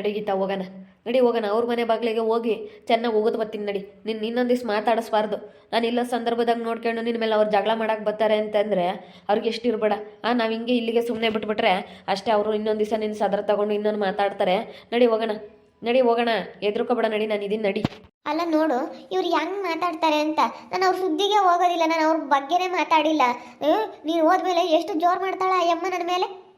ನಡಿ ಗೀತಾ ಹೋಗೋಣ ನಡಿ ಹೋಗೋಣ ಅವ್ರ ಮನೆ ಬಾಗಿಲಿಗೆ ಹೋಗಿ ಚೆನ್ನಾಗಿ ಹೋಗೋದು ಬರ್ತೀನಿ ನಡಿ. ನಿನ್ನ ಇನ್ನೊಂದು ದಿವ್ಸ ಮಾತಾಡಿಸ್ಬಾರ್ದು. ನಾನು ಇಲ್ಲ ಸಂದರ್ಭದಾಗ ನೋಡ್ಕೊಂಡು ನಿನ್ನ ಮೇಲೆ ಅವ್ರು ಜಗಳ ಮಾಡೋಕೆ ಬರ್ತಾರೆ ಅಂತಂದರೆ ಅವ್ರಿಗೆ ಎಷ್ಟು ಇರಬೇಡ. ಆ, ನಾವು ಹಿಂಗೆ ಇಲ್ಲಿಗೆ ಸುಮ್ಮನೆ ಬಿಟ್ಬಿಟ್ರೆ ಅಷ್ಟೇ ಅವರು ಇನ್ನೊಂದು ದಿವಸ ನಿನ್ನ ಸದ್ರ ತಗೊಂಡು ಇನ್ನೊಂದು ಮಾತಾಡ್ತಾರೆ. ನಡಿ ಹೋಗೋಣ ನಡಿ ಹೋಗೋಣ. ಎದ್ರುಕೋಬೇಡ ನಡಿ, ನಾನು ಇದೀನಿ ನಡಿ. ಅಲ್ಲ ನೋಡು, ಇವ್ರು ಹೆಂಗ್ ಮಾತಾಡ್ತಾರೆ ಅಂತ. ನಾನು ಅವ್ರ ಸುದ್ದಿಗೆ ಹೋಗೋದಿಲ್ಲ, ನಾನು ಅವ್ರ ಬಗ್ಗೆನೇ ಮಾತಾಡಿಲ್ಲ. ನೀನು ಹೋದ್ಮೇಲೆ ಎಷ್ಟು ಜೋರು ಮಾಡ್ತಾಳ ಆ ಯಮ್ಮ ನನ್ನ ಮೇಲೆ?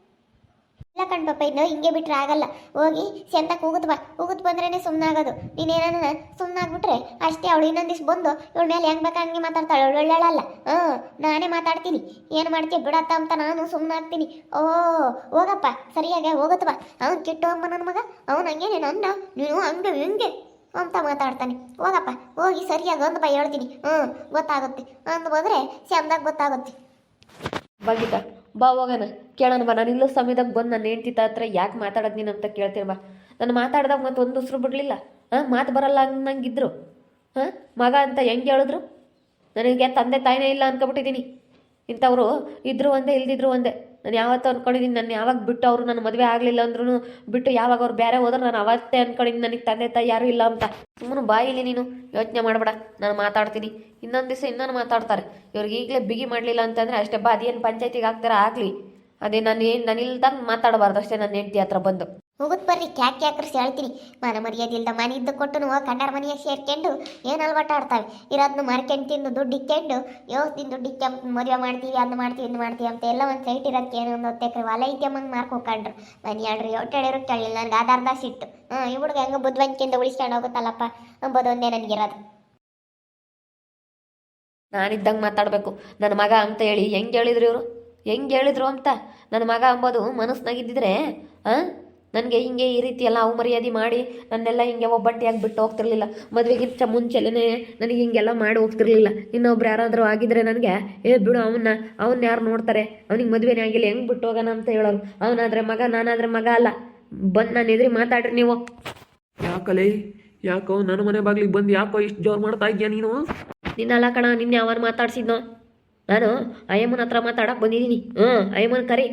ಇಲ್ಲ ಕಣ್ ಪಾಪ ಇನ್ನು ಹಿಂಗೆ ಬಿಟ್ರೆ ಆಗಲ್ಲ. ಹೋಗಿ ಸೆಂತ ಕೂಗುತ್ ಬಾ. ಕೂಗುತ್ ಬಂದ್ರೇನೆ ಸುಮ್ಮನಾಗೋದು ನೀನೇನ ಸುಮ್ಮನಾಗ್ಬಿಟ್ರೆ ಅಷ್ಟೇ ಅವಳು ಇನ್ನೊಂದು ದಿವ್ಸ ಬಂದು ಇವಳ ಮೇಲೆ ಹೆಂಗ್ ಬೇಕಾ ಹಂಗೆ ಮಾತಾಡ್ತಾಳೆ. ಅವಳು ಒಳ್ಳೆಳಲ್ಲ. ಹ್ಞೂ, ನಾನೇ ಮಾತಾಡ್ತೀನಿ. ಏನು ಮಾಡ್ತೀಯ ಬಿಡತ್ತ ಅಂತ ನಾನು ಸುಮ್ಮನಾಗ್ತೀನಿ ಓ, ಹೋಗಪ್ಪ, ಸರಿಯಾಗಿ ಹೋಗುತ್ತ ಬಾ. ಅವ್ನು ಕೆಟ್ಟು ಅಮ್ಮ ನನ್ನ ಮಗ. ಅವ್ನು ಹಂಗೇನೆ ನನ್ನ. ನೀನು ಹಂಗೆ ಹಿಂಗೆ ಅಂತ ಮಾತಾಡ್ತಾನೆ. ಹೋಗಪ್ಪ, ಹೋಗಿ ಸರಿಯಾಗಿ ಒಂದು ಬೈ, ಹೇಳ್ತೀನಿ. ಹ್ಞೂ, ಗೊತ್ತಾಗುತ್ತೆ. ಅಂದು ಬಂದರೆ ಗೊತ್ತಾಗುತ್ತೆ. ಬಾ ಗೀತಾ. ಬಾ ಹೋಗೋಣ ಕೇಳೋಣ ಬಾ. ನಾನು ಇಲ್ಲೋ ಸಮಯದಾಗ ಬಂದು ನನ್ನ ಹೆಂಡ್ತಿ ಹತ್ರ ಯಾಕೆ ಮಾತಾಡೋದು ನೀನು ಅಂತ ಕೇಳ್ತೀನಿ ಬಾ. ನಾನು ಮಾತಾಡ್ದಾಗ ಮತ್ತೆ ಒಂದು ಉಸಿರು ಬಿಡಲಿಲ್ಲ. ಹಾಂ, ಮಾತು ಬರಲ್ಲ ಅನ್ನಂಗಿದ್ರು. ಹಾಂ, ಮಗ ಅಂತ ಹೆಂಗೆ ಹೇಳಿದ್ರು? ನನಗೆ ತಂದೆ ತಾಯಿನೇ ಇಲ್ಲ ಅಂದ್ಕೊಬಿಟ್ಟಿದ್ದೀನಿ ಇಂಥವ್ರು ಇದ್ರು ಒಂದೇ, ಇಲ್ದಿದ್ರು ಒಂದೇ. ನಾನು ಯಾವತ್ತು ಅನ್ಕೊಂಡಿದ್ದೀನಿ, ನಾನು ಯಾವಾಗ ಬಿಟ್ಟು ಅವರು ನನ್ನ ಮದುವೆ ಆಗಲಿಲ್ಲ ಅಂದ್ರೂ ಬಿಟ್ಟು ಯಾವಾಗ ಅವ್ರು ಬೇರೆ ಹೋದ್ರೆ, ನಾನು ಅವತ್ತೇ ಅನ್ಕೊಂಡಿದ್ದೀನಿ, ನನಗೆ ತಂದೆ ತಾಯಿ ಯಾರೂ ಇಲ್ಲ ಅಂತ. ಸುಮ್ಮನೆ ಬಾಯಿಲಿ ನೀನು ಯೋಚನೆ ಮಾಡಬೇಡ, ನಾನು ಮಾತಾಡ್ತೀನಿ. ಇನ್ನೊಂದು ದಿವಸ ಇನ್ನೊಂದು ಮಾತಾಡ್ತಾರೆ. ಇವ್ರಿಗೆ ಈಗಲೇ ಬಿಗಿ ಮಾಡಲಿಲ್ಲ ಅಂತಂದರೆ ಅಷ್ಟೇ, ಬಾ, ಅದೇನು ಪಂಚಾಯತಿಗೆ ಹಾಕ್ತಾರೆ, ಆಗಲಿ. ಅದೇ ನಾನು ಏನು, ನಾನು ಇಲ್ದಾಗ ಮಾತಾಡಬಾರ್ದು ಅಷ್ಟೇ ನನ್ನ ಹೆಂಡತಿ ಹತ್ರ ಬಂದು. ಹೋಗುತ್ತ ಬರ್ರಿ, ಕ್ಯಾಕ್ ಕ್ಯಾಕ್ರಸ್ ಹೇಳ್ತೀನಿ ಮನ ಮರ್ಯಾದಿಲ್ದ ಮನೆ ಇದ್ದು ಕೊಟ್ಟು ಕಂಡಾರ ಮನೆಯಾಗ ಸೇರ್ಕೊಂಡು ಏನು ಅಲ್ವಾಟ ಆಡ್ತಾವೆ? ಇರೋದನ್ನ ಮಾರ್ಕೊಂಡು ತಿಂದು ದುಡ್ಡು ಇಕ್ಕೊಂಡು ಯೋಸ್ತಿನ ದುಡ್ಡು ಇಕ್ಕ ಮದುವೆ ಮಾಡ್ತೀವಿ ಅದನ್ನ ಮಾಡ್ತೀವಿ ಇದು ಮಾಡ್ತೀವಿ ಅಂತ ಎಲ್ಲ ಒಂದು ಸೈಟ್ ಇರೋಕ್ಕೆ ಏನು ಒಂದು ಹೊತ್ತೆ ಹೊಲ ಐತೆ ಮಂಗೆ ಮಾರ್ಕ್ ಹೋಗ್ಕೊಂಡ್ರು. ಮನೆ ಹೇಳ್ರಿ ಒಟ್ಟೆಳಿರೋ ಕೇಳಿಲ್ಲ, ನನಗೆ ಆಧಾರದ ಸಿಟ್ಟು. ಹಾಂ ಈ ಹುಡುಗ ಹೆಂಗೆ ಬುದ್ಧಿವಂತಿಕೆಯಿಂದ ಉಳಿಸ್ಕೊಂಡು ಹೋಗುತ್ತಲ್ಲಪ್ಪ ಅಂಬೋದು ಒಂದೇ ನನಗಿರೋದು ನಾನಿದ್ದಂಗೆ ಮಾತಾಡಬೇಕು. ನನ್ನ ಮಗ ಅಂತ ಹೇಳಿ ಹೆಂಗೆ ಹೇಳಿದ್ರು ಇವರು? ಹೆಂಗೆ ಹೇಳಿದ್ರು ಅಂತ? ನನ್ನ ಮಗ ಅಂಬೋದು ಮನಸ್ಸಿನಾಗಿದ್ದಿದ್ರೆ ಹಾಂ ನನಗೆ ಹಿಂಗೆ ಈ ರೀತಿ ಎಲ್ಲ ಅವಮರ್ಯಾದೆ ಮಾಡಿ ನನ್ನೆಲ್ಲ ಹಿಂಗೆ ಒಬ್ಬಂಟಿಯಾಗಿ ಬಿಟ್ಟು ಹೋಗ್ತಿರ್ಲಿಲ್ಲ. ಮದುವೆಗಿಂತ ಮುಂಚೆಲೇ ನನಗೆ ಹಿಂಗೆಲ್ಲ ಮಾಡಿ ಹೋಗ್ತಿರ್ಲಿಲ್ಲ. ಇನ್ನೊಬ್ರು ಯಾರಾದರೂ ಆಗಿದ್ರೆ ನನಗೆ ಏ ಬಿಡು ಅವನ್ನ ಅವನ್ನ ಯಾರು ನೋಡ್ತಾರೆ? ಅವನಿಗೆ ಮದುವೆನೇ ಆಗಿಲ್ಲ ಹೆಂಗೆ ಬಿಟ್ಟು ಹೋಗೋಣ ಅಂತ ಹೇಳೋರು. ಅವನಾದ್ರೆ ಮಗ ನಾನಾದ್ರೆ ಮಗ ಅಲ್ಲ. ಬಂದು ನಾನು ಎದುರಿ ಮಾತಾಡ್ರಿ ನೀವು. ಯಾಕಲೇ? ಯಾಕೋ ನನ್ನ ಮನೆ ಬಾಗ್ಲಿಗೆ ಬಂದು ಯಾಕೋ ಇಷ್ಟು ಜೋರು ಮಾಡ್ತಾ ಇದೆಯಾ ನೀನು? ನಿನ್ನಲ್ಲ ಕಣ ನಿನ್ನೆ ಯಾವಾಗ ಮಾತಾಡ್ಸಿದ್ನೋ. ನಾನು ಅಯ್ಯಮ್ಮನ ಹತ್ರ ಮಾತಾಡಕ್ಕೆ ಬಂದಿದ್ದೀನಿ. ಹ್ಞೂ ಅಯ್ಯಮ್ಮನ ಕರಿ.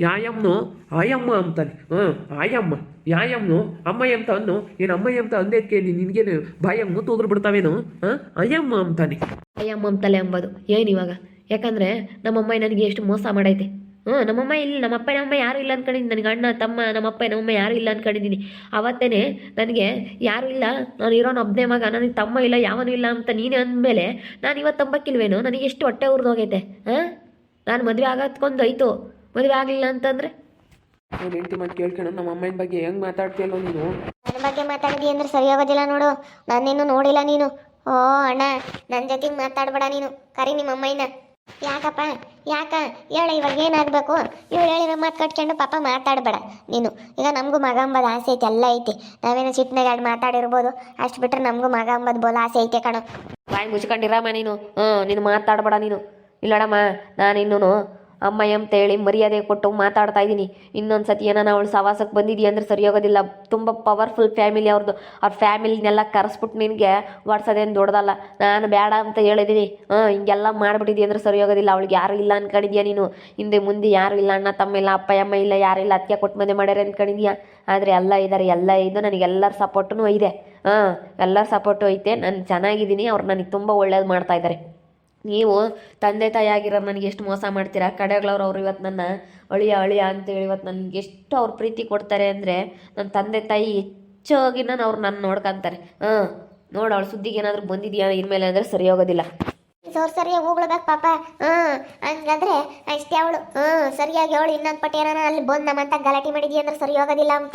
ಯಾಯಮ್ಮನು ಆಯಮ್ಮ ಅಂತಾನೆ. ಹ್ಞೂ ಆಯಮ್ಮ ಯಾಯಮ್ಮನು ಅಮ್ಮ ಎಂತ ಅನ್ನು ಏನು ಅಮ್ಮಯ್ಯ ಅಂತ ಅಂದೇ ಕೇಳಿ ನಿನಗೇನು ಬಾಯಮ್ಮ ತೂದ್ರು ಬಿಡ್ತಾವೇನು? ಹಾಂ ಅಯ್ಯಮ್ಮ ಅಂತಾನೆ. ಅಯ್ಯಮ್ಮ ಅಂತಲೇ ಅಂಬೋದು. ಏನು ಇವಾಗ? ಯಾಕಂದರೆ ನಮ್ಮಮ್ಮ ನನಗೆ ಎಷ್ಟು ಮೋಸ ಮಾಡೈತೆ. ಹ್ಞೂ ನಮ್ಮಮ್ಮ ಇಲ್ಲಿ ನಮ್ಮಪ್ಪ ನಮ್ಮಮ್ಮ ಯಾರು ಇಲ್ಲ ಅಂದ್ಕೊಂಡಿದ್ದೀನಿ ನನಗೆ ಅಣ್ಣ, ತಮ್ಮ ನಮ್ಮಪ್ಪ ನಮ್ಮಮ್ಮ ಯಾರು ಇಲ್ಲ ಅಂದ್ಕೊಂಡಿದ್ದೀನಿ ಅವತ್ತೇ ನನಗೆ ಯಾರು ಇಲ್ಲ, ನಾನು ಇರೋನು ಒಬ್ಬನೇ ಮಗ ನನಗೆ ತಮ್ಮ ಇಲ್ಲ, ಯಾವನು ಇಲ್ಲ ಅಂತ ನೀನೇ ಅಂದಮೇಲೆ ನಾನು ಇವತ್ತು ತಂಬಕ್ಕಿಲ್ವೇನು? ನನಗೆ ಎಷ್ಟು ಹೊಟ್ಟೆ ಉರಿದೋಗೈತೆ ಹಾಂ, ನಾನು ಮದುವೆ ಆಗತ್ಕೊಂಡು ಆಯಿತು ಮದುವೆ ಆಗಲಿಲ್ಲ ಅಂತಂದ್ರೆ? ನಾನು ಹೆಂಡತಿ ಮಾತು ಕೇಳ್ಕೊಂಡು ನಮ್ಮ ಅಮ್ಮನ ಬಗ್ಗೆ ಹೆಂಗೆ ಮಾತಾಡ್ತೀಯಲ್ಲ ನೀನು? ನನ್ನ ಬಗ್ಗೆ ಮಾತಾಡಿದಿ ಅಂದ್ರೆ ಸರಿ ಆಗೋದಿಲ್ಲ ನೋಡು. ನಾನೇನು ನೋಡಿಲ್ಲ ನೀನು. ಓ ಅಣ್ಣ ನನ್ನ ಜೊತೆಗೆ ಮಾತಾಡ್ಬೇಡ ನೀನು. ಕರಿ ನಿಮ್ಮ ಅಮ್ಮಯ್ಯನ. ಯಾಕಪ್ಪ? ಯಾಕ? ಹೇಳ ಇವಾಗ ಏನಾಗಬೇಕು? ಇವಳು ಹೇಳಿರೋ ಮಾತು ಕಟ್ಕೊಂಡು ಪಾಪ ಮಾತಾಡಬೇಡ ನೀನು. ಈಗ ನಮಗೂ ಮಗ ಅಂಬದ ಆಸೆ ಐತೆ ಎಲ್ಲ ಐತೆ. ನಾವೇನೋ ಸಿಟ್ಟಿನಾಗ ಎರಡು ಮಾತಾಡಿರ್ಬೋದು. ಅಷ್ಟು ಬಿಟ್ಟರೆ ನಮಗೂ ಮಗ ಅಂಬದ ಬೋಲ ಆಸೆ ಐತೆ ಕಣ. ಬಾಯಿ ಮುಚ್ಕೊಂಡಿರಮ್ಮ ನೀನು. ಹ್ಞೂ ನೀನು ಮಾತಾಡಬೇಡ ನೀನು. ಇಲ್ಲಡಮ್ಮ ನಾನು ಇನ್ನೂ ಅಮ್ಮ ಅಂತ ಹೇಳಿ ಮರ್ಯಾದೆ ಕೊಟ್ಟು ಮಾತಾಡ್ತಾ ಇದ್ದೀನಿ. ಇನ್ನೊಂದು ಸತಿ ಏನಾನ ಅವಳು ಸವಾಸಕ್ಕೆ ಬಂದಿದೀಯ ಅಂದ್ರೆ ಸರಿಯೋಗೋದಿಲ್ಲ ತುಂಬ ಪವರ್ಫುಲ್ ಫ್ಯಾಮಿಲಿ ಅವ್ರದ್ದು ಅವ್ರ ಫ್ಯಾಮಿಲಿನೆಲ್ಲ ಕರೆಸ್ಬಿಟ್ಟು ನಿನಗೆ ವಾಟ್ಸೋದೇನು ದೊಡ್ಡದಲ್ಲ. ನಾನು ಬೇಡ ಅಂತ ಹೇಳಿದ್ದೀನಿ ಹಾಂ, ಹಿಂಗೆಲ್ಲ ಮಾಡಿಬಿಟ್ಟಿದ್ದೀಯ ಅಂದ್ರೆ ಸರಿ ಹೋಗೋದಿಲ್ಲ. ಅವಳಿಗೆ ಯಾರು ಇಲ್ಲ ಅನ್ಕೊಂಡಿದ್ಯಾ ನೀನು? ಹಿಂದೆ ಮುಂದೆ ಯಾರು ಇಲ್ಲ, ಅಣ್ಣ, ತಮ್ಮ ಇಲ್ಲ ಅಪ್ಪ ಅಮ್ಮ ಇಲ್ಲ, ಯಾರು ಇಲ್ಲ ಅದಕ್ಕೆ ಕೊಟ್ಟು ಮದುವೆ ಮಾಡ್ಯಾರ ಅನ್ಕೊಂಡಿದ್ಯಾ? ಆದರೆ ಎಲ್ಲ ಇದ್ದಾರೆ ಎಲ್ಲ ಇದು ನನಗೆ ಎಲ್ಲರ ಸಪೋರ್ಟೂ ಇದೆ. ಹಾಂ, ಎಲ್ಲರ ಸಪೋರ್ಟು ಐತೆ. ನಾನು ಚೆನ್ನಾಗಿದ್ದೀನಿ. ಅವ್ರು ನನಗೆ ತುಂಬ ಒಳ್ಳೇದು ಮಾಡ್ತಾ ಇದ್ದಾರೆ ನೀವು ತಂದೆ ತಾಯಿ ಆಗಿರೋ ನನಗೆ ಎಷ್ಟು ಮೋಸ ಮಾಡ್ತೀರಾ? ಕಡೆಗಳವ್ರು ಅವ್ರು ಇವತ್ತು ನನ್ನ ಅಳಿಯ ಅಳಿಯ ಅಂತೇಳಿ ಇವತ್ತು ನನಗೆ ಎಷ್ಟು ಅವ್ರು ಪ್ರೀತಿ ಕೊಡ್ತಾರೆ ಅಂದರೆ ನನ್ನ ತಂದೆ ತಾಯಿ ಹೆಚ್ಚಾಗಿ ನಾನು ಅವ್ರು ನನ್ನ ನೋಡ್ಕೊಂತಾರೆ. ಹಾಂ, ನೋಡು ಅವಳು ಸುದ್ದಿಗೆ ಏನಾದರೂ ಬಂದಿದ್ಯಾ? ಇನ್ಮೇಲೆ ಅಂದರೆ ಸರಿ ಹೋಗೋದಿಲ್ಲ. ಸೋರ್ ಸರಿಯಾಗಿ ಹೋಗ್ಬಿಡ್ಬೇಕು ಪಾಪ. ಹ್ಞೂ ಹಂಗಂದ್ರೆ ಅಷ್ಟೇ ಅವಳು. ಹ್ಞೂ ಸರಿಯಾಗಿ ಅವಳು ಇನ್ನೊಂದು ಪಟ್ಟಿ ಏನಾನ ಅಲ್ಲಿ ಬಂದು ನಮ್ಮಂತ ಗಲಾಟೆ ಮಾಡಿದಿ ಅಂದ್ರೆ ಸರಿ ಹೋಗೋದಿಲ್ಲ ಅಂತ.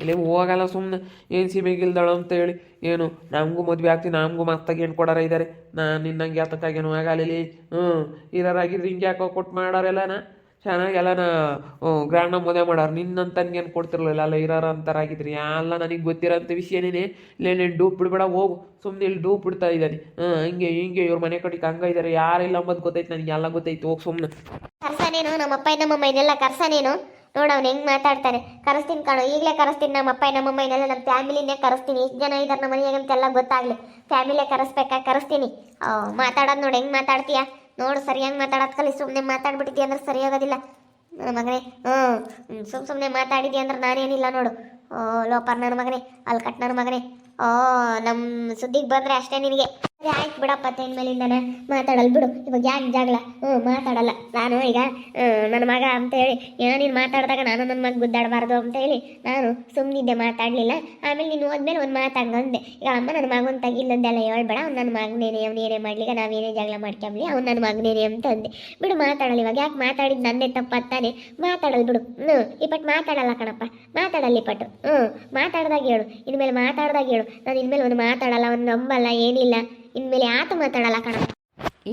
ಇಲ್ಲೇ ಹೋಗಲ್ಲ ಸುಮ್ಮನೆ ಏನು ಸಿಮೆಗಿಲ್ದಾಳು ಅಂತ ಹೇಳಿ, ಏನು, ನಮಗೂ ಮದುವೆ ಆಗ್ತೀನಿ, ನಮಗೂ ಮಸ್ತಾಗಿ ಏನು ಕೊಡಾರ ಇದ್ದಾರೆ ನಾನು ನಿನ್ನಂಗೆ ಯಾತಕ್ಕಾಗೇನು ಆಗಲಿ ಹ್ಞೂ ಇರೋರಾಗಿದ್ರೆ ಹಿಂಗೆ ಯಾಕೋ ಕೊಟ್ಟು ಮಾಡಾರೆಲ್ಲನ ಚೆನ್ನಾಗಿ ಎಲ್ಲನ ಗ್ರ್ಯಾಂಡ್ ಮದುವೆ ಮಾಡಾರ. ನಿನ್ನಂತನ್ಗೇನು ಕೊಡ್ತಿರ್ಲಿಲ್ಲ, ಅಲ್ಲ ಇರೋರ ಅಂತಾರಾಗಿದ್ರಿ ಎಲ್ಲ ನನಗೆ ಗೊತ್ತಿರೋಂಥ ವಿಷಯನೇ ನೀನು ಡೂಪ್ ಬಿಡ್ಬೇಡ, ಹೋಗು. ಸುಮ್ಮನೆ ಇಲ್ಲಿ ಡೂಪ್ ಬಿಡ್ತಾ ಇದ್ದಾನೆ. ಹಾಂ ಹಂಗೆ, ಹಿಂಗೆ ಇವ್ರ ಮನೆ ಕಡೆಗೆ ಹಂಗ ಇದ್ದಾರೆ ಯಾರಿಲ್ಲ ಅಂಬದು ಗೊತ್ತೈತೆ ನನಗೆ, ಎಲ್ಲ ಗೊತ್ತೈತೆ, ಹೋಗಿ ಸುಮ್ಮನೆ ಕರ್ಸನೇನು ನಮ್ಮಪ್ಪ ನಮ್ಮಮ್ಮ ಇದೆಲ್ಲ ಕರ್ಸನೇನು ನೋಡ ಅವ್ನು ಹೆಂಗ್ ಮಾತಾಡ್ತಾನೆ ಕರೆಸ್ತೀನಿ ಕಾಣೋ, ಈಗಲೇ ಕರೆಸ್ತೀನಿ ನಮ್ಮ ಅಪ್ಪ ನಮ್ಮಮ್ಮ ಅಮ್ಮನೆಲ್ಲ ನಮ್ಮ ಫ್ಯಾಮಿಲಿನೇ ಕರೆಸ್ತೀನಿ. ಎಷ್ಟು ಜನ ಇದ್ದಾರೆ ನಮ್ಮ ಮನೆಯಾಗ ಅಂತೆಲ್ಲ ಗೊತ್ತಾಗ್ಲಿ. ಫ್ಯಾಮಿಲಿಯೇ ಕರೆಸ್ಬೇಕಾ? ಕರೆಸ್ತೀನಿ. ಮಾತಾಡೋದು ನೋಡು ಹೆಂಗ್ ಮಾತಾಡ್ತೀಯ? ನೋಡು ಸರಿಯಾಗಿ ಮಾತಾಡೋದು ಕಲಿ ಸುಮ್ಮನೆ ಮಾತಾಡ್ಬಿಟ್ಟಿದ್ಯ ಅಂದ್ರೆ ಸರಿಯಾಗೋದಿಲ್ಲ ನನ್ನ ಮಗನೇ ಹ್ಞೂ ಸುಮ್ಮ ಸುಮ್ಮನೆ ಮಾತಾಡಿದ್ಯಾ ಅಂದ್ರೆ ನಾನೇನಿಲ್ಲ ನೋಡು. ಓ, ಲೋಪರ್ ನನ್ನ ಮಗನೇ ಅಲ್ಲಿ ಕಟ್ ನನ್ನ ಮಗನೇ. ಓ ನಮ್ಮ ಸುದ್ದಿಗೆ ಬಂದರೆ ಅಷ್ಟೇ ನಿನಗೆ. ಸರಿ, ಆಯ್ತು ಬಿಡಪ್ಪ ತೇನ್ ಮೇಲಿಂದಾನೆ ಮಾತಾಡಲ್ ಬಿಡು, ಇವಾಗ ಯಾಕೆ ಜಗಳ ಹ್ಞೂ ಮಾತಾಡಲ್ಲ. ನಾನು ಈಗ ನನ್ನ ಮಗ ಅಂತ ಹೇಳಿ ಏನೋ ನೀನು ಮಾತಾಡಿದಾಗ ನಾನು ನನ್ನ ಮಗ ಗುದ್ದಾಡಬಾರ್ದು ಅಂತೇಳಿ ನಾನು ಸುಮ್ಮನಿದ್ದೆ ಮಾತಾಡಲಿಲ್ಲ. ಆಮೇಲೆ ನೀನು ಹೋದ್ಮೇಲೆ ಒಂದು ಮಾತಾಡ್ದಂದೆ ಈಗ ಅಮ್ಮ ನನ್ನ ಮಗನ ತಗಿಲ್ಲಂದೆಲ್ಲ ಹೇಳ್ಬೇಡ, ಅವ್ನು ನನ್ನ ಮಗನೇನೆ, ಅವ್ನು ಏನೇ ಮಾಡ್ಲಿಕ್ಕೆ ನಾವೇನೇ ಜಗಳ ಮಾಡ್ಕೊಂಬ್ಲಿ, ಅವ್ನು ನನ್ನ ಮಗನೇನೆ ಅಂತ ಅಂದೆ. ಬಿಡು, ಮಾತಾಡಲ್ಲ ಇವಾಗ. ಯಾಕೆ ಮಾತಾಡಿದ್ದು ನನ್ನೇ ತಪ್ಪತ್ತಾನೆ ಮಾತಾಡಲ್ ಬಿಡು. ಹ್ಞೂ ಇಪ್ಪಟ್ಟು ಮಾತಾಡಲ್ಲ ಕಣಪ್ಪ. ಮಾತಾಡಲ್ಲ ಪಟ್ಟು. ಹ್ಞೂ ಮಾತಾಡ್ದಾಗ ಹೇಳು. ಇನ್ಮೇಲೆ ಮಾತಾಡ್ದಾಗ ಹೇಳು. ನಾನು ಇನ್ಮೇಲೆ ಒಂದು ಮಾತಾಡಲ್ಲ, ಅವ್ನು ನಂಬಲ್ಲ, ಏನಿಲ್ಲ. ಇನ್ಮೇಲೆ ಯಾತು ಮಾತಾಡಲ್ಲ ಕಣ.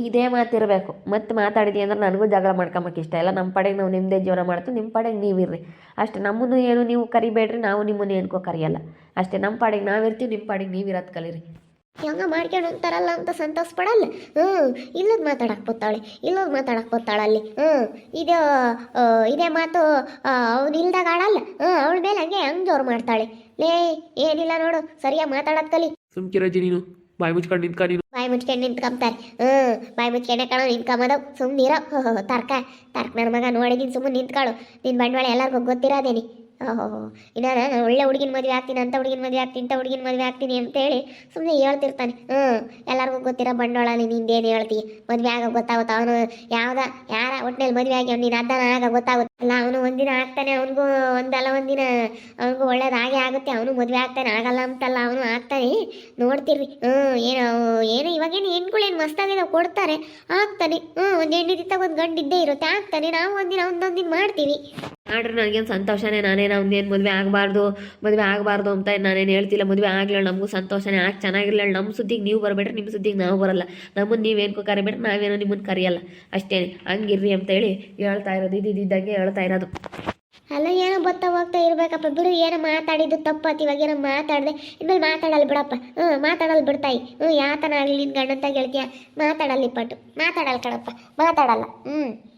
ಇದೇ ಮಾತಿರಬೇಕು. ಮತ್ತೆ ಮಾತಾಡಿದ್ವಿ ಅಂದ್ರೆ ನನಗೂ ಜಗಳ ಮಾಡ್ಕೊಂಬಕ್ಕೆ ಇಷ್ಟ ಇಲ್ಲ. ನಮ್ಮ ಪಡೆಗೆ ನಾವು ನಿಮ್ಮದೇ ಜೀವನ ಮಾಡ್ತೀವಿ ನಿಮ್ಮ ಪಡೆಗೆ ನೀವಿರ್ರಿ. ಅಷ್ಟೇ ನಮ್ಮನ್ನು ಏನು ನೀವು ಕರಿಬೇಡ್ರಿ ನಾವು ನಿಮ್ಮನ್ನು ಏನ್ಕೋ ಕರಿಯಲ್ಲ. ಅಷ್ಟೇ ನಮ್ಮ ಪಾಡಿಗೆ ನಾವಿರ್ತೀವಿ ನಿಮ್ಮ ಪಾಡಿಗೆ ನೀವು ಇರೋದು ಕಲೀರಿ. ಹೆಂಗ ಮಾಡ್ಕೊಂಡು ಅಂತಾರಲ್ಲ ಅಂತ ಸಂತೋಷ ಪಡಲ್ಲ. ಹ್ಞೂ ಇಲ್ಲದ ಮಾತಾಡಕ್ಕೆ ಬತ್ತಾಳೆ ಇಲ್ಲದ ಮಾತಾಡಕ್ಕೆ ಬತ್ತಾಳ ಅಲ್ಲಿ. ಹ್ಞೂ ಇದು ಇದೇ ಮಾತು ಅವ್ನು ಇಲ್ದಾಗ ಆಡಲ್ಲ. ಹ್ಞೂ ಅವಳ ಮೇಲೆ ಹಂಗೆ ಹಂಗೆ ಜೋರು ಮಾಡ್ತಾಳೆ. ಲೇ ಏನಿಲ್ಲ ನೋಡು ಸರಿಯಾಗಿ ಮಾತಾಡೋದು ಕಲಿ. ಸುಮ್ಕಿರಜ್ಜಿ ನೀನು. ಬಾಯಿ ಮುಚ್ಕೊಂಡು ನಿಂತ್ಕ ನೀನು. ಬಾಯಿ ಮುಚ್ಕೊಂಡು ನಿಂತ್ಕೊಂತಾರೆ ಹ್ಞೂ, ಬಾಯಿ ಮುಚ್ಕೊಂಡೆ ಕಣೋ ನಿಂತ್ಕೊಂಬದವು ಸುಮ್ಮನಿರೋ ತರ್ಕ ತರ್ಕ ನನ್ನ ಮಗ ನೋಡಿದೀನಿ ಸುಮ್ಮನೆ ನಿಂತ್ಕೊಳ್ಳು ನಿನ್ನ ಬಂಡವಾಳ ಎಲ್ಲರಿಗೂ ಗೊತ್ತಿರೋದೇನಿ. ಓಹೋ ಇನ್ನ ನಾನು ಒಳ್ಳೆ ಹುಡುಗಿನ ಮದುವೆ ಆಗ್ತೀನಿ, ಅಂತ ಹುಡುಗಿನ ಮದುವೆ ಆಗ್ತೀನಿ, ಇಂಥ ಹುಡುಗಿನ ಮದುವೆ ಆಗ್ತೀನಿ ಅಂತೇಳಿ ಸುಮ್ಮನೆ ಹೇಳ್ತಿರ್ತಾನೆ. ಹ್ಞೂ ಎಲ್ಲರಿಗೂ ಗೊತ್ತಿರೋ ಬಂಡವಾಳ, ನೀನು ಹಿಂದೇನು ಹೇಳ್ತಿ? ಮದುವೆ ಆಗ ಗೊತ್ತಾಗುತ್ತೆ? ಅವನು ಯಾವ್ದ, ಯಾರ ಒಟ್ಟಿನಲ್ಲಿ ಮದುವೆ ಆಗಿ ನೀನು ಅದ್ದನ ಆಗ ಗೊತ್ತಾಗುತ್ತಲ್ಲ? ಅವನು ಒಂದಿನ ಆಗ್ತಾನೆ, ಅವನಿಗೂ ಒಂದಲ್ಲ ಒಂದಿನ. ಅವನಿಗೂ ಒಳ್ಳೇದಾಗೆ ಆಗುತ್ತೆ, ಅವನು ಮದುವೆ ಆಗ್ತಾನೆ, ಆಗಲ್ಲ ಅಂತಲ್ಲ, ಅವನು ಆಗ್ತಾನೆ. ನೋಡ್ತಿರ್ರಿ. ಹ್ಞೂ ಏನೋ, ಏನು, ಇವಾಗೇನು ಹೆಣ್ಗಳೇನು ಮಸ್ತಾಗಿದಾವೆ, ಕೊಡ್ತಾರೆ. ಆಗ್ತಾನೆ. ಹ್ಞೂ ಒಂದು ಹೆಣ್ಣಿದ್ದಾಗ ಒಂದು ಗಂಡಿದ್ದೇ ಇರುತ್ತೆ. ಆಗ್ತಾನೆ. ನಾವು ಒಂದಿನ, ಒಂದೊಂದಿನ ಮಾಡ್ತೀವಿ. ಮಾಡ್ರಿ ನನಗೇನು ಸಂತೋಷನೇ? ನಾನೇನು ಅವ್ನೇನು ಮದುವೆ ಆಗಬಾರ್ದು ಮದುವೆ ಆಗಬಾರ್ದು ಅಂತ ನಾನೇನು ಹೇಳ್ತಿಲ್ಲ. ಮದುವೆ ಆಗಲಿಲ್ಲ, ನಮಗೂ ಸಂತೋಷನೇ. ಆಗಿ ಚೆನ್ನಾಗಿರಲಿಲ್ಲ ನಮ್ಮ ಸುದ್ದಿಗೆ ನೀವು ಬರಬೇಡ್ರಿ ನಿಮ್ಮ ಸುದ್ದಿಗೆ ನಾವು ಬರಲ್ಲ. ನಮ್ಮನ್ನು ನೀವೇನು ಕರಿಬೇಡ್ರಿ, ನಾವೇನು ನಿಮ್ಮನ್ನು ಕರೆಯಲ್ಲ. ಅಷ್ಟೇ ಹಂಗಿರ್ರಿ ಅಂತೇಳಿ ಹೇಳ್ತಾ ಇರೋದು. ಇದ್ದಿದ್ದಂಗೆ ಹೇಳ್ತಾ ಇರೋದು. ಅಲ್ಲ, ಏನೋ ಬರ್ತಾ ಹೋಗ್ತಾ ಇರ್ಬೇಕಪ್ಪ. ಬಿಡು, ಏನೋ ಮಾತಾಡಿದ್ದು ತಪ್ಪತ್ತು ಇವಾಗ ಏನೋ ಮಾತಾಡಿದೆ. ಇನ್ಮೇಲೆ ಮಾತಾಡಲ್ಲ ಬಿಡಪ್ಪ. ಹ್ಞೂ ಮಾತಾಡಲ್ಲ ಬಿಡ್ತಾಯಿ. ಹ್ಞೂ ಯಾತನ ಆಗಲಿ ನಿನ್ನ ಗಂಡಂತ ಗೆಳತಿಯ ಮಾತಾಡಲ್ಲ ಇಪ್ಪಟ್ಟು ಮಾತಾಡಲ್ಲ ಕಣಪ್ಪ. ಮಾತಾಡಲ್ಲ. ಹ್ಞೂ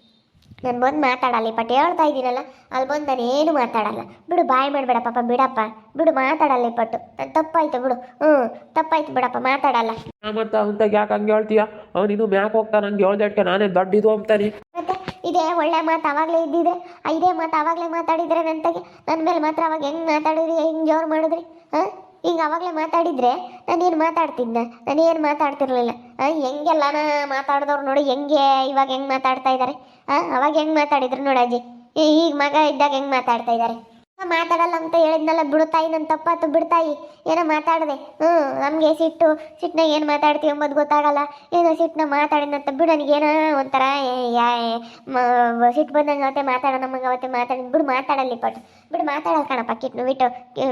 ನಾನು ಬಂದು ಮಾತಾಡಲ್ಲ ಪಟ್ ಹೇಳ್ತಾ ಇದ್ದೀನಲ್ಲ ಅಲ್ಲಿ ಬಂದು ನಾನು ಏನು ಮಾತಾಡಲ್ಲ. ಬಿಡು ಬಾಯ್ ಮಾಡಬೇಡ ಪಾಪ ಬಿಡಪ್ಪ. ಬಿಡು ಮಾತಾಡಲ್ಲ ಪಟ್ಟು ನಾನು ತಪ್ಪಾಯ್ತು ಬಿಡು. ಹ್ಞೂ ತಪ್ಪಾಯ್ತು ಬಿಡಪ್ಪ ಮಾತಾಡಲ್ಲ. ಮತ್ತೆ ಅಂತ ಯಾಕೆ ಹಂಗೆ ಹೇಳ್ತೀಯ? ಅವ್ನು ಇನ್ನೂ ಮ್ಯಾಕ್ ಹೋಗ್ತಾನೆ ಹಂಗೆ ಹೇಳ್ದಟ್ಕೆ ನಾನೇ ದೊಡ್ಡಿದು ಅಂತಾನೆ ಮತ್ತೆ ಇದೇ ಒಳ್ಳೆ ಮಾತು ಆವಾಗಲೇ ಇದ್ದಿದೆ. ಆ ಇದೇ ಮಾತು ಅವಾಗಲೇ ಮಾತಾಡಿದ್ರೆ ನಂತಾಗೆ ನನ್ನ ಮೇಲೆ ಮಾತ್ರ ಅವಾಗ ಹೆಂಗೆ ಮಾತಾಡಿದ್ರಿ ಹೆಂಗೆ ಜೋರು ಮಾಡಿದ್ರಿ ಹಾಂ? ಹಿಂಗೆ ಅವಾಗಲೇ ಮಾತಾಡಿದ್ರೆ ನಾನೇನು ಮಾತಾಡ್ತಿದ್ದೆ ನಾನೇನು ಮಾತಾಡ್ತಿರ್ಲಿಲ್ಲ. ಹೆಂಗೆಲ್ಲ ಮಾತಾಡಿದವ್ರು ನೋಡಿ ಹೆಂಗೆ ಇವಾಗ ಹೆಂಗೆ ಮಾತಾಡ್ತಾ ಇದ್ದಾರೆ ಅವಾಗ ಹೆಂಗೆ ಮಾತಾಡಿದ್ರು ನೋಡಜ್ಜಿ ಈಗ ಮಗ ಇದ್ದಾಗ ಹೆಂಗೆ ಮಾತಾಡ್ತಾ ಇದ್ದಾರೆ ಮಾತಾಡಲ್ಲ ಅಂತ ಹೇಳಿದ್ನಲ್ಲ ಬಿಡ್ತಾಯಿ ನನ್ನ ತಪ್ಪಾತು ಬಿಡ್ತಾಯಿ ಏನೋ ಮಾತಾಡಿದೆ. ಹ್ಞೂ ನಮಗೆ ಸಿಟ್ಟು. ಸಿಟ್ಟನಾಗ ಏನು ಮಾತಾಡ್ತೀವಿ ಎಂಬುದು ಗೊತ್ತಾಗಲ್ಲ. ಏನೋ ಸಿಟ್ಟನ್ನ ಮಾತಾಡಿದಂತ ಬಿಡು ನನಗೇನೋ ಒಂಥರ ಸಿಟ್ಟು ಬಂದಂಗೆ ಅವತ್ತೆ ಮಾತಾಡೋ ನಮಗೆ ಅವತ್ತೆ ಮಾತಾಡಿ. ಬಿಡು, ಮಾತಾಡಲ್ಲಿ ಪಟ್ಟು ಬಿಡು, ಮಾತಾಡಲ್ಲ ಕಣಪ್ಪ ಕಿಟ್ನು. ಬಿಟ್ಟು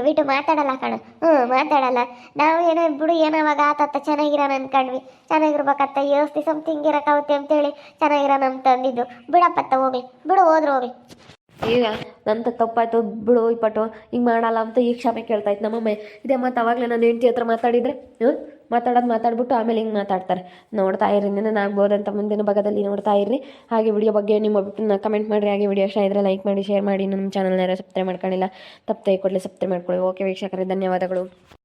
ಬಿಟ್ಟು ಮಾತಾಡಲ್ಲ ಕಣ. ಹ್ಞೂ ಮಾತಾಡಲ್ಲ. ನಾವು ಏನೋ, ಬಿಡು, ಏನೋ ಅವಾಗ ಆತತ್ತ ಚೆನ್ನಾಗಿರೋಣ ಅನ್ಕೊಂಡ್ವಿ. ಚೆನ್ನಾಗಿರ್ಬೇಕತ್ತ, ಯೋಸ್ತಿ ಸಮಥಿಂಗ್ ಇರೋಕ್ಕಾಗುತ್ತೆ ಅಂತೇಳಿ ಚೆನ್ನಾಗಿರೋಣ ಅಂತ ಅಂದಿದ್ದು ಬಿಡಪ್ಪತ್ತ ಹೋಗಿ ಬಿಡು, ಹೋದ್ರು ಹೋಗ್ಲಿ. ಈಗ ನಂತ ತಪ್ಪಾಯ್ತು, ಬಿಡು ಇಪ್ಪಟ್ಟು ಹಿಂಗೆ ಮಾಡಲ್ಲ ಅಂತ ಈಗ ಕ್ಷಮೆ ಕೇಳ್ತಾ ಇತ್ತು ನಮ್ಮಮ್ಮ. ಇದೇ ಮತ್ತು ಅವಾಗಲೇ ನನ್ನ ಹೆಂಡತಿ ಹತ್ರ ಮಾತಾಡಿದರೆ ಹ್ಞೂ ಮಾತಾಡೋದು ಮಾತಾಡ್ಬಿಟ್ಟು ಆಮೇಲೆ ಹಿಂಗೆ ಮಾತಾಡ್ತಾರೆ. ನೋಡ್ತಾ ಇರಿ ಆಗ್ಬೋದಂತ ಮುಂದಿನ ಭಾಗದಲ್ಲಿ ನೋಡ್ತಾ ಇರಿ ಹಾಗೆ ವಿಡಿಯೋ ಬಗ್ಗೆ ನಿಮ್ಮ ಅಭಿಪ್ರಾಯ ಕಮೆಂಟ್ ಮಾಡಿರಿ. ಹಾಗೆ ವಿಡಿಯೋ ಇಷ್ಟ ಇದ್ರೆ ಲೈಕ್ ಮಾಡಿ ಶೇರ್ ಮಾಡಿ. ನಮ್ಮ ಚಾನಲ್ನ ಯಾರು ಸಬ್ಸ್ಕ್ರೈಬ್ ಮಾಡ್ಕೊಂಡಿಲ್ಲ, ತಪ್ಪು, ಕೊಡಲಿ ಸಬ್ಸ್ಕ್ರೈಬ್ ಮಾಡ್ಕೊಳ್ಳಿ. ಓಕೆ ವೀಕ್ಷಕರೇ, ಧನ್ಯವಾದಗಳು.